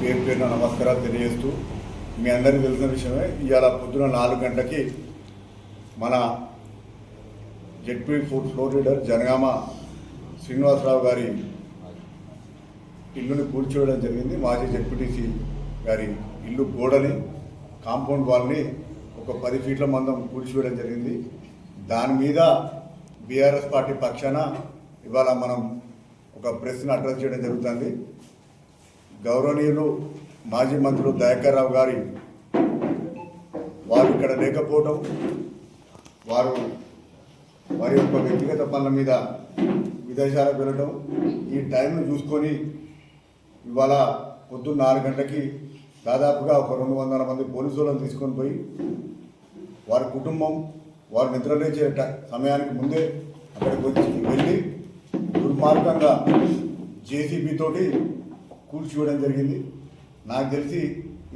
పేరు పేరున నమస్కారాలు తెలియజేస్తూ మీ అందరికీ తెలిసిన విషయమే ఇవాళ పొద్దున నాలుగు గంటలకి మన ZP food floor leader Janagama Srinivasarao గారి ఇల్లుని కూల్చోవడం జరిగింది. మాజీ జెడ్పీటీసీ గారి ఇల్లు గోడని కాంపౌండ్ వాల్ని ఒక పది ఫీట్ల మందం కూల్చివేయడం జరిగింది. దాని మీద బీఆర్ఎస్ పార్టీ పక్షాన ఇవాళ మనం ఒక ప్రెస్ని అడ్రస్ చేయడం జరుగుతుంది. గౌరవనీయులు మాజీ మంత్రులు దయాకర్రావు గారి వారు ఇక్కడ లేకపోవడం వారు వారి యొక్క వ్యక్తిగత పనుల మీద విదేశాలకు వెళ్ళడం ఈ టైంను చూసుకొని ఇవాళ పొద్దున్న నాలుగు గంటలకి దాదాపుగా ఒక రెండు వందల మంది పోలీసు వాళ్ళని తీసుకొని పోయి వారి కుటుంబం వారు నిద్రలేచే సమయానికి ముందే అక్కడికి వచ్చి వెళ్ళి దుర్మార్గంగా జేసీబీ తోటి కూల్చివేయడం జరిగింది. నాకు తెలిసి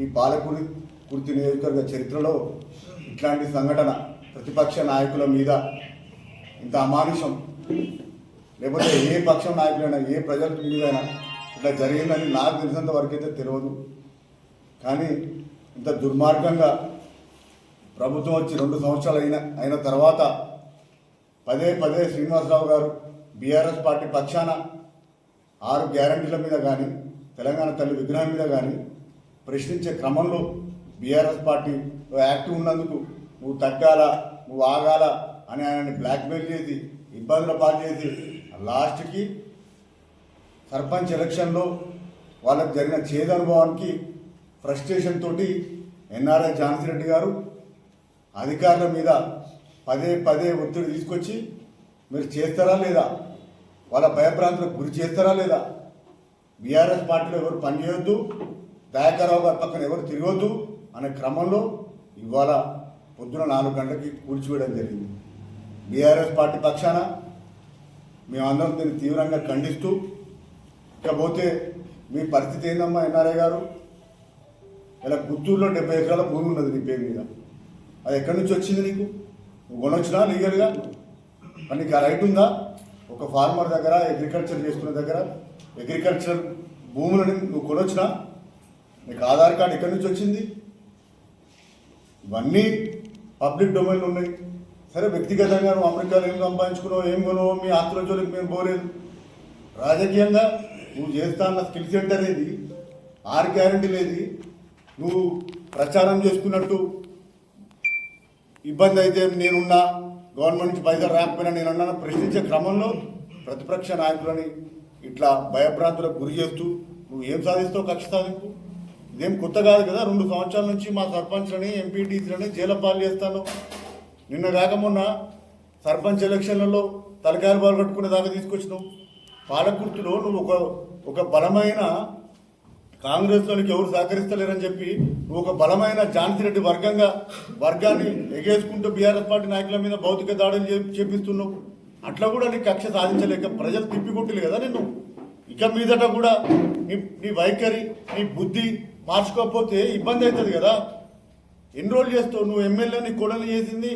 ఈ పాలకుడి కుర్తి నియోజకవర్గ చరిత్రలో ఇట్లాంటి సంఘటన ప్రతిపక్ష నాయకుల మీద ఇంత అమానుషం లేకపోతే ఏ పక్షం నాయకులైనా ఏ ప్రజల మీదైనా ఇట్లా జరిగిందని నాకు తెలిసినంత వరకు అయితే తెలియదు. కానీ ఇంత దుర్మార్గంగా ప్రభుత్వం వచ్చి రెండు సంవత్సరాలు అయిన అయిన తర్వాత పదే పదే శ్రీనివాసరావు గారు బీఆర్ఎస్ పార్టీ పక్షాన ఆరు గ్యారంటీల మీద కానీ తెలంగాణ తల్లి విగ్రహం మీద కానీ ప్రశ్నించే క్రమంలో బీఆర్ఎస్ పార్టీ యాక్టివ్ ఉన్నందుకు నువ్వు తగ్గాల నువ్వు ఆగాల అని ఆయనని బ్లాక్మెయిల్ చేసి ఇబ్బందుల పాలు చేసి లాస్ట్కి సర్పంచ్ ఎలక్షన్లో వాళ్ళకి జరిగిన చేదనుభవానికి ఫ్రస్ట్రేషన్ తోటి ఎన్ఆర్ఐ ఝాన్సీ రెడ్డి గారు అధికారుల మీద పదే పదే ఒత్తిడి తీసుకొచ్చి మీరు చేస్తారా లేదా? వాళ్ళ భయభ్రాంతులకు గురి చేస్తారా లేదా? బీఆర్ఎస్ పార్టీలో ఎవరు పనిచేయొద్దు దయాకరావు గారి పక్కన ఎవరు తిరగొద్దు అనే క్రమంలో ఇవాళ పొద్దున నాలుగు గంటలకి కూల్చివేయడం జరిగింది. బీఆర్ఎస్ పార్టీ పక్షాన మేమందరం దీన్ని తీవ్రంగా ఖండిస్తూ ఇకపోతే మీ పరిస్థితి ఏందమ్మా ఎన్ఆర్ఐ గారు? ఇలా గుత్తూరులో డెబ్బై ఎకరాల భూమి ఉన్నది నీ పేరు మీద. అది ఎక్కడి నుంచి వచ్చింది నీకు? నువ్వు కొనొచ్చినా లీగల్గా? మరి నీకు ఆ రైట్ ఉందా? ఒక ఫార్మర్ దగ్గర అగ్రికల్చర్ చేసుకునే దగ్గర అగ్రికల్చర్ భూములని నువ్వు కొనొచ్చినా నీకు ఆధార్ కార్డు ఎక్కడి నుంచి వచ్చింది? ఇవన్నీ పబ్లిక్ డొమైన్లు ఉన్నాయి. సరే వ్యక్తిగతంగా నువ్వు అమెరికాలో ఏం సంపాదించుకున్నావు ఏం కొనవో మీ ఆస్తుల జోలికి మేము పోలేదు. రాజకీయంగా నువ్వు చేస్తా అన్న స్కిల్ సెంటర్ ఏది? ఆర్ గ్యారంటీ లేది. నువ్వు ప్రచారం చేసుకున్నట్టు ఇబ్బంది అయితే నేనున్నా గవర్నమెంట్ నుంచి పైసలు రాకపోయినా నేనున్నా ప్రశ్నించే క్రమంలో ప్రతిపక్ష నాయకులని ఇట్లా భయభ్రాంతులకు గురి చేస్తూ నువ్వు ఏం సాధిస్తావు కక్ష సాధింపు? ఇదేం కొత్త కాదు కదా రెండు సంవత్సరాల నుంచి మా సర్పంచ్లని ఎంపీటీసీలని జైల పాలు చేస్తాను. నిన్న కాకమున్న సర్పంచ్ ఎలక్షన్లలో తలకాయలు బాలు కట్టుకునే దాకా తీసుకొచ్చినావు. పాలకుర్తిలో నువ్వు ఒక ఒక బలమైన కాంగ్రెస్లోనికి ఎవరు సహకరిస్తలేరని చెప్పి నువ్వు ఒక బలమైన ఝాన్సీ రెడ్డి వర్గంగా వర్గాన్ని ఎగేసుకుంటూ బీఆర్ఎస్ పార్టీ నాయకుల మీద భౌతిక దాడులు చేపిస్తున్నావు. అట్లా కూడా నీ కక్ష సాధించలేక ప్రజలు తిప్పికొట్టలే కదా నిన్ను? ఇక మీదట కూడా నీ నీ వైఖరి నీ బుద్ధి మార్చుకోకపోతే ఇబ్బంది అవుతుంది కదా? ఎన్ని రోజులు చేస్తావు? నువ్వు ఎమ్మెల్యే నీ కొడలు చేసింది?